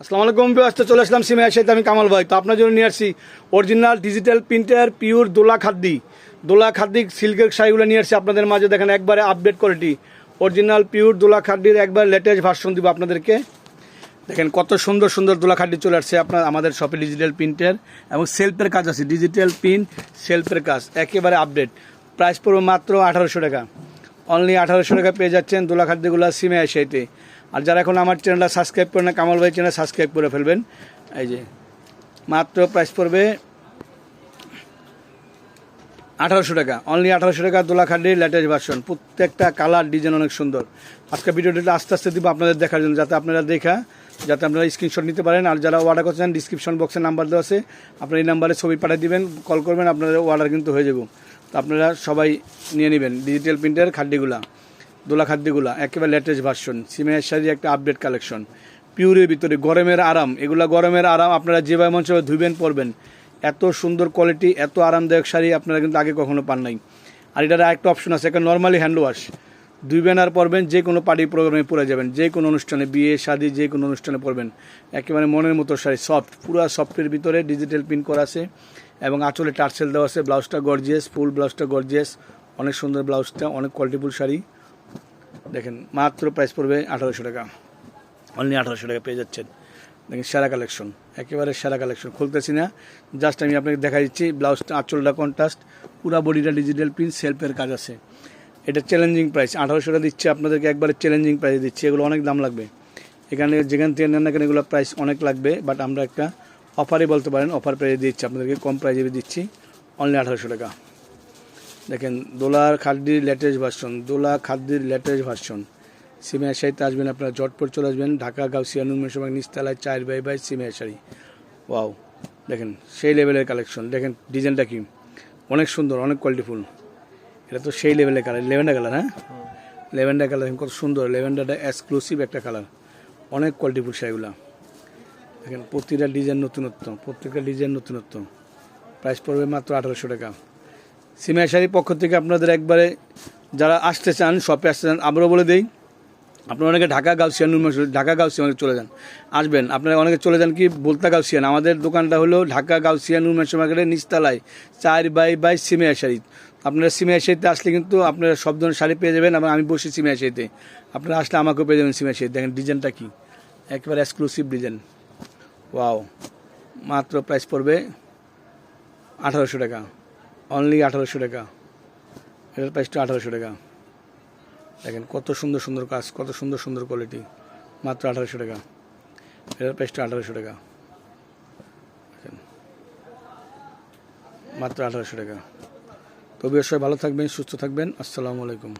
আসসালামু আলাইকুম ব্যস্ত চলে আসলাম সিমের সাথে আমি কামাল ভাই। তো আপনার জন্য নিয়ে আসছি original digital printer pure Dola khadi Dola khadi সিল্কের শাড়িগুলো নিয়ে আসছি আপনাদের মাঝে। দেখেন একবারে update quality original pure Dola খাদ্দির একবার লেটেস্ট ভার্সন দিব আপনাদেরকে। দেখেন কত সুন্দর সুন্দর দোলা খাদ্দি চলে আসছে আপনার আমাদের শপে ডিজিটাল প্রিন্টের এবং সেলফের কাজ আছে। ডিজিটাল প্রিন্ট সেলফের কাজ, একেবারে আপডেট প্রাইস পড়বে মাত্র আঠারোশো টাকা। অনলি আঠারোশো টাকা পেয়ে যাচ্ছেন দোলা খাদ্যগুলো সিমে এসেতে আর যারা এখন আমার চ্যানেলটা সাবস্ক্রাইব করে না, কামাল ভাই চ্যানেল সাবস্ক্রাইব করে ফেলবেন। এই যে, মাত্র প্রাইস পড়বে আঠারোশো টাকা। অনলি আঠারোশো টাকা দোলা খাদ্যের লেটেস্ট ভার্সন প্রত্যেকটা কালার ডিজাইন অনেক সুন্দর। আজকে ভিডিওটা আস্তে আস্তে দিব আপনাদের দেখার জন্য, যাতে আপনারা দেখা, যাতে আপনারা স্ক্রিনশট নিতে পারেন। আর যারা অর্ডার করছেন ডিসক্রিপশন বক্সে নাম্বার দেওয়া আছে, আপনারা এই নাম্বারে ছবি পাঠিয়ে দিবেন কল করবেন, আপনাদের অর্ডার কিন্তু হয়ে যাব। তো আপনারা সবাই নিয়ে নেবেন। ডিজিটাল প্রিন্টের খাদ্যগুলা দোলা খাদ্যগুলা, একেবারে লেটেস্ট ভার্সন সিমের শাড়ি একটা আপডেট কালেকশন পিউরের ভিতরে গরমের আরাম, এগুলা গরমের আরাম আপনারা যেভাবে মন সেভাবে ধুবেন, পরবেন। এত সুন্দর কোয়ালিটি এত আরামদায়ক শাড়ি আপনারা কিন্তু আগে কখনো পান নাই। আর এটার একটা অপশন আছে, একটা নর্মালি হ্যান্ড ওয়াশ ধুইবেন আর পরবেন, যে কোনো পার্টি প্রোগ্রামে পরে যাবেন, যে কোনো অনুষ্ঠানে, বিয়ে, শাদি, যে কোনো অনুষ্ঠানে পরবেন। একেবারে মনের মতো শাড়ি সফট পুরো সফটের ভিতরে ডিজিটাল প্রিন্ট করা আছে। এবং আঁচলে টার্সেল দেওয়া আছে, ব্লাউজটা গর্জিয়াস ফুল ব্লাউজটা গর্জিয়াস অনেক সুন্দর ব্লাউজটা, অনেক কোয়ালিটিফুল শাড়ি। দেখেন, মাত্র প্রাইস পড়বে আঠারোশো টাকা। অনলি আঠারোশো টাকা পেয়ে যাচ্ছেন। দেখেন, সেরা কালেকশন একেবারে সেরা কালেকশন খুলতেছি না। জাস্ট আমি আপনাকে দেখা দিচ্ছি ব্লাউজটা আঁচলটা কন্ট্রাস্ট পুরা বডিটা ডিজিটাল প্রিন্ট সেলফের কাজ আছে। এটা চ্যালেঞ্জিং প্রাইস আঠারোশো টাকা দিচ্ছে আপনাদেরকে, একবারে চ্যালেঞ্জিং প্রাইস দিচ্ছি। এগুলো অনেক দাম লাগবে। এখানে যেখান থেকে নেন না কেন এগুলো প্রাইস অনেক লাগবে বাট আমরা একটা অফারই বলতে পারেন অফার প্রাইসে দিচ্ছি, আপনাদেরকে কম প্রাইসে দিচ্ছি। অনলি আঠারোশো টাকা। দেখেন, দোলার খাদ্যির লেটেস্ট ভার্সন, দোলা খাদ্যির লেটেস্ট ভার্সন। সিমের শাড়িতে আসবেন আপনারা, জটপট চলে আসবেন, ঢাকা, গাউসিয়া নুনমের সময় নিচতলায় চার বাই বাই সিমের শাড়ি ওয়াও, দেখেন, সেই লেভেলের কালেকশন। দেখেন, ডিজাইনটা কি? অনেক সুন্দর, অনেক কোয়ালিটিফুল। এটা তো সেই লেভেলের কালার, লেভেন্ডার কালার হ্যাঁ? লেভেন্ডার কালার কত সুন্দর, লেভেন্ডারটা এক্সক্লুসিভ একটা কালার। অনেক কোয়ালিটিফুল শাড়িগুলো। দেখেন, প্রতিটা ডিজাইন নতুনত্ব, প্রত্যেকটা ডিজাইন নতুনত্ব। প্রাইস পড়বে মাত্র আঠারোশো টাকা। সিমের শাড়ির পক্ষ থেকে আপনাদের একবারে যারা আসতে চান শপে আসতে চান আমরাও বলে দেই, আপনারা অনেকে ঢাকা গাউসিয়ান নুরমা ঢাকা গাউসিয়ান অনেকে চলে যান। আসবেন। আপনারা অনেকে চলে যান কি বলতা গাউসিয়ান আমাদের দোকানটা হলো ঢাকা গাউসিয়ান নুরমেশ মার্কেটের নিচতলায়, চার বাই বাই সিমের শাড়ি আপনারা শাড়িতে আসলে কিন্তু আপনারা সব ধরনের শাড়ি পেয়ে যাবেন আমি বসি শাড়িতে আপনারা আসলে আমাকেও পেয়ে যাবেন শাড়ি দেখেন ডিজাইনটা কি? একেবারে এক্সক্লুসিভ ডিজাইন। ওয়াও। মাত্র প্রাইস পড়বে আঠারোশো টাকা। অনলি আঠারোশো টাকা। এটার প্রাইসটা আঠারোশো টাকা। দেখেন কত সুন্দর সুন্দর কাজ, কত সুন্দর সুন্দর কোয়ালিটি মাত্র আঠারোশো টাকা। এটার প্রাইসটা আঠারোশো টাকা। মাত্র আঠারোশো টাকা। তবে সবাই ভালো থাকবেন, সুস্থ থাকবেন। আসসালামু আলাইকুম।